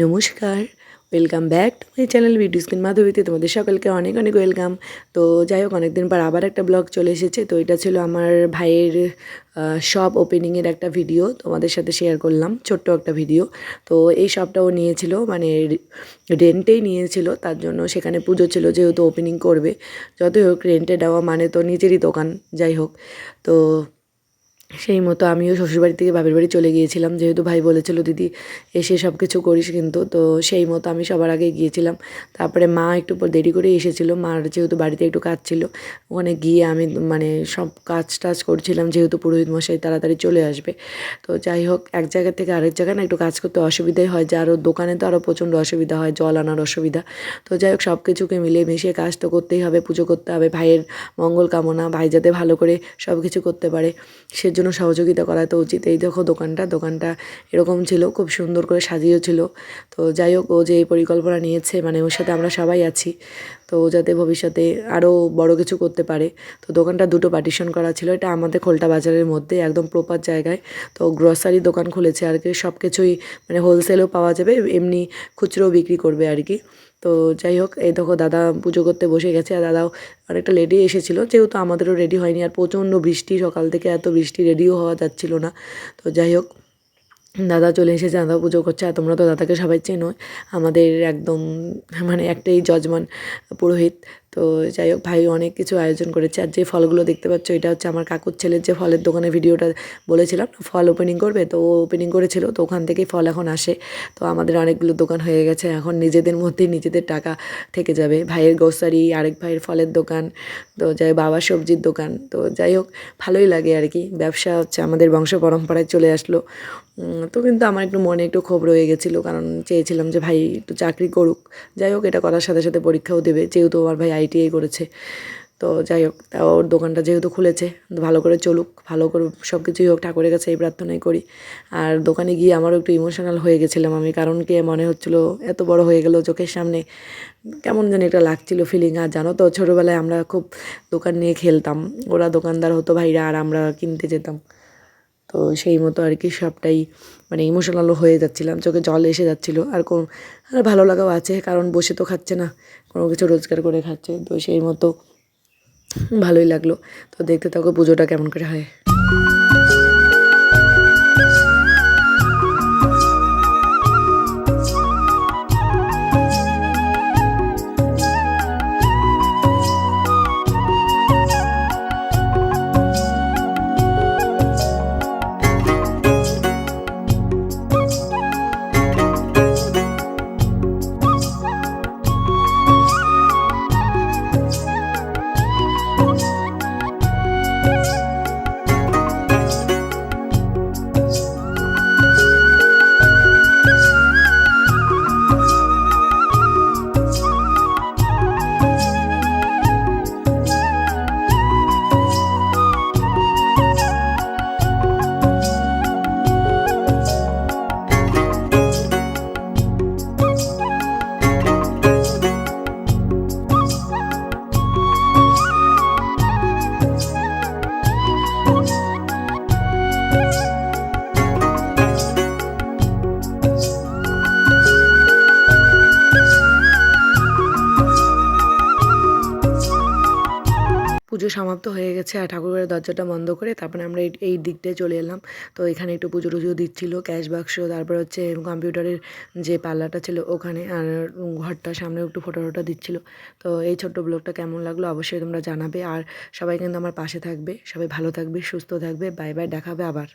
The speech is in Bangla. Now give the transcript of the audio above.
নমস্কার welcome back to my channel video screen মাধবীতে তোমাদের সকলকে অনেক অনেক ওয়েলকাম তো যাই হোক, অনেকদিন পর আবার একটা ব্লগ চলে এসেছে। তো এটা ছিল আমার ভাইয়ের শপ ওপেনিংয়ের একটা ভিডিও তোমাদের সাথে শেয়ার করলাম, ছোট্ট একটা ভিডিও তো এই শপটাও নিয়েছিল মানে রেন্টেই নিয়েছিল। তার জন্য সেখানে পুজো ছিল, যেহেতু ওপেনিং করবে। যতই হোক রেন্টে দেওয়া মানে তো নিজেরই দোকান, যাই হোক। তো সেই মতো আমিও শ্বশুরবাড়ি থেকে বাপের বাড়ি চলে গিয়েছিলাম। যেহেতু ভাই বলেছিল, দিদি, এসে সব কিছু করিস কিন্তু। তো সেই মতো আমি সবার আগে গিয়েছিলাম। তারপরে মা একটু দেরি করে এসেছিল। মার যেহেতু বাড়িতে একটু কাজ ছিল, ওখানে গিয়ে আমি মানে সব কাজ টাজ করছিলাম। যেহেতু পুরোহিত মশাই তাড়াতাড়ি চলে আসবে। তো যাই হোক, এক জায়গা থেকে আরেক জায়গায় না একটু কাজ করতে অসুবিধাই হয়। যে আরও দোকানে তো আরও প্রচণ্ড অসুবিধা হয়, জল আনার অসুবিধা। তো যাই হোক সব কিছুকে মিলিয়ে মিশিয়ে কাজ তো করতেই হবে, পুজো করতে হবে। ভাইয়ের মঙ্গল কামনা, ভাই যাতে ভালো করে সব কিছু করতে পারে। সেজন্য জন্য সহযোগিতা করা তো উচিত। এই দেখো দোকানটা দোকানটা এরকম ছিল, খুব সুন্দর করে সাজিয়েও ছিল। তো যাই হোক, ও যে এই পরিকল্পনা নিয়েছে মানে ওর সাথে আমরা সবাই আছি, তো ও যাতে ভবিষ্যতে আরও বড় কিছু করতে পারে। তো দোকানটা দুটো পার্টিশন করা ছিল, এটা আমাদের খোলটা বাজারের মধ্যে, একদম প্রপার জায়গায়। তো গ্রসারি দোকান খুলেছে আর কি সব কিছুই মানে হোলসেলও পাওয়া যাবে, এমনি খুচরোও বিক্রি করবে আর কি। তো যাই হোক, এই দেখো দাদা পুজো করতে বসে গেছে আর দাদাও অনেকটা লেটে এসেছিল। যেহেতু আমাদেরও রেডি হয়নি আর প্রচণ্ড বৃষ্টি, সকাল থেকে এত বৃষ্টি রেডিও হওয়া যাচ্ছিল না। তো যাই হোক, দাদা চলে এসেছে, দাদা পুজো করছে আর তোমরা তো দাদাকে সবাই চেনো আমাদের একদম মানে একটাই যজমান পুরোহিত। তো যাই হোক, ভাই অনেক কিছু আয়োজন করেছে আর যে ফলগুলো দেখতে পাচ্ছ, এটা হচ্ছে আমার কাকুর ছেলের যে ফলের দোকানে ভিডিওটা বলেছিলাম, ফল ওপেনিং করবে, তো ও ওপেনিং করেছিল, তো ওখান থেকেই ফল এখন আসে। তো আমাদের অনেকগুলো দোকান হয়ে গেছে, এখন নিজেদের মধ্যেই নিজেদের টাকা থেকে যাবে। ভাইয়ের গ্রোসারি আরেক ভাইয়ের ফলের দোকান, তো যাই বাবার সবজির দোকান, তো যাই হোক, ভালোই লাগে আর কি। ব্যবসা হচ্ছে আমাদের বংশ পরম্পরায় চলে আসলো। তো কিন্তু আমার একটু মনে একটু ক্ষোভ রয়ে গেছিল, কারণ চেয়েছিলাম যে ভাই একটু চাকরি করুক। যাই হোক, এটা করার সাথে সাথে পরীক্ষাও দেবে, যেহেতু আমার ভাই আইটিআই করেছে। তো যাই হোক তা ওর দোকানটা যেহেতু খুলেছে, ভালো করে চলুক, ভালো করে সব কিছুই হোক, ঠাকুরের কাছে এই প্রার্থনাই করি। আর দোকানে গিয়ে আমারও একটু ইমোশনাল হয়ে গেছিলাম আমি, কারণ কি মনে হচ্ছিল, এত বড় হয়ে গেল চোখের সামনে, কেমন যেন একটা লাগছিল ফিলিং আর জানো তো, ছোটোবেলায় আমরা খুব দোকান নিয়ে খেলতাম, ওরা দোকানদার হতো ভাইরা, আর আমরা কিনতে যেতাম। তো সেই মতো আর কি সবটাই মানে ইমোশনালও হয়ে যাচ্ছিলাম, চোখে জল এসে যাচ্ছিল। আর কোন আর ভালো লাগাও আছে, কারণ বসে তো খাচ্ছে না, কোনো কিছু রোজগার করে খাচ্ছে। তো সেই মতো ভালোই লাগল। তো দেখতে থাকো পুজোটা কেমন করে হয়। পুজো সমাপ্ত হয়ে গেছে আর ঠাকুরের দরজাটা বন্ধ করে তারপরে আমরা এই দিকটায় চলে এলাম। তো এখানে একটু পুজো টুজো দিচ্ছিল, ক্যাশ বাক্স, তারপর হচ্ছে কম্পিউটারের যে পাল্লাটা ছিল ওখানে আর ঘরটা সামনে একটু ফটো ফটো দিচ্ছিল। তো এই ছোট্ট ব্লগটা কেমন লাগল অবশ্যই তোমরা জানাবে। আর সবাই কিন্তু আমার পাশে থাকবে, সবাই ভালো থাকবে, সুস্থ থাকবে। বাই বাই দেখাবে আবার।